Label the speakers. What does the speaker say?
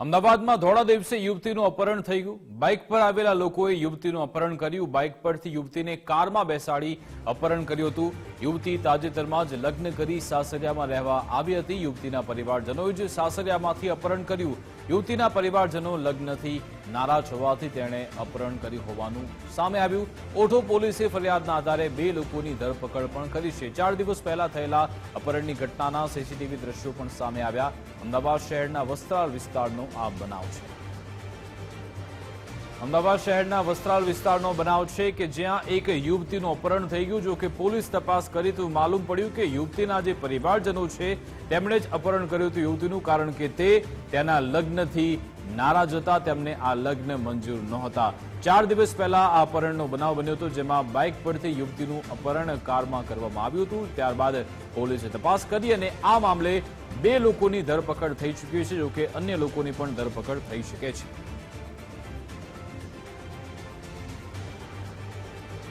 Speaker 1: અમદાવાદમાં ધોળા દિવસે યુવતીનું અપહરણ થઈ ગયું. બાઇક પર આવેલા લોકોએ યુવતીનું અપહરણ કર્યું. બાઇક પરથી યુવતીને કારમાં બેસાડી અપહરણ કર્યું હતું. યુવતી તાજેતરમાં જ લગ્ન કરી સાસરિયામાં રહેવા આવી હતી. યુવતીના પરિવારજનોએ જ સાસરિયામાંથી અપહરણ કર્યું. યુવતીના પરિવારજનો લગ્નથી નારાજ હોવાથી તેણે અપહરણ કર્યું હોવાનું સામે આવ્યું. ઓઠો પોલીસે ફરિયાદના આધારે બે લોકોની ધરપકડ પણ કરી છે. ચાર દિવસ પહેલા થયેલા અપહરણની ઘટનાના સીસીટીવી દ્રશ્યો પણ સામે આવ્યા. અમદાવાદ શહેરના વસ્ત્રાલ વિસ્તારનો આ બનાવ છે. અમદાવાદ શહેરના વસ્ત્રાલ વિસ્તારનો બનાવ છે કે જ્યાં એક યુવતીનું અપહરણ થઈ ગયું. જો કે પોલીસ તપાસ કરી તો માલુમ પડ્યું કે યુવતીના જે પરિવારજનો છે, તેમણે જ અપહરણ કર્યું હતું યુવતીનું, કારણ કે તે તેના લગ્નથી નારાજ હતા. તેમને આ લગ્ન મંજૂર નહોતા. ચાર દિવસ પહેલા આ અપહરણનો બનાવ બન્યો હતો, જેમાં બાઇક પરથી યુવતીનું અપહરણ કારમાં કરવામાં આવ્યું હતું. ત્યારબાદ પોલીસે તપાસ કરી અને આ મામલે બે લોકોની ધરપકડ થઈ ચૂકી છે જોકે અન્ય લોકોની પણ ધરપકડ થઈ શકે છે.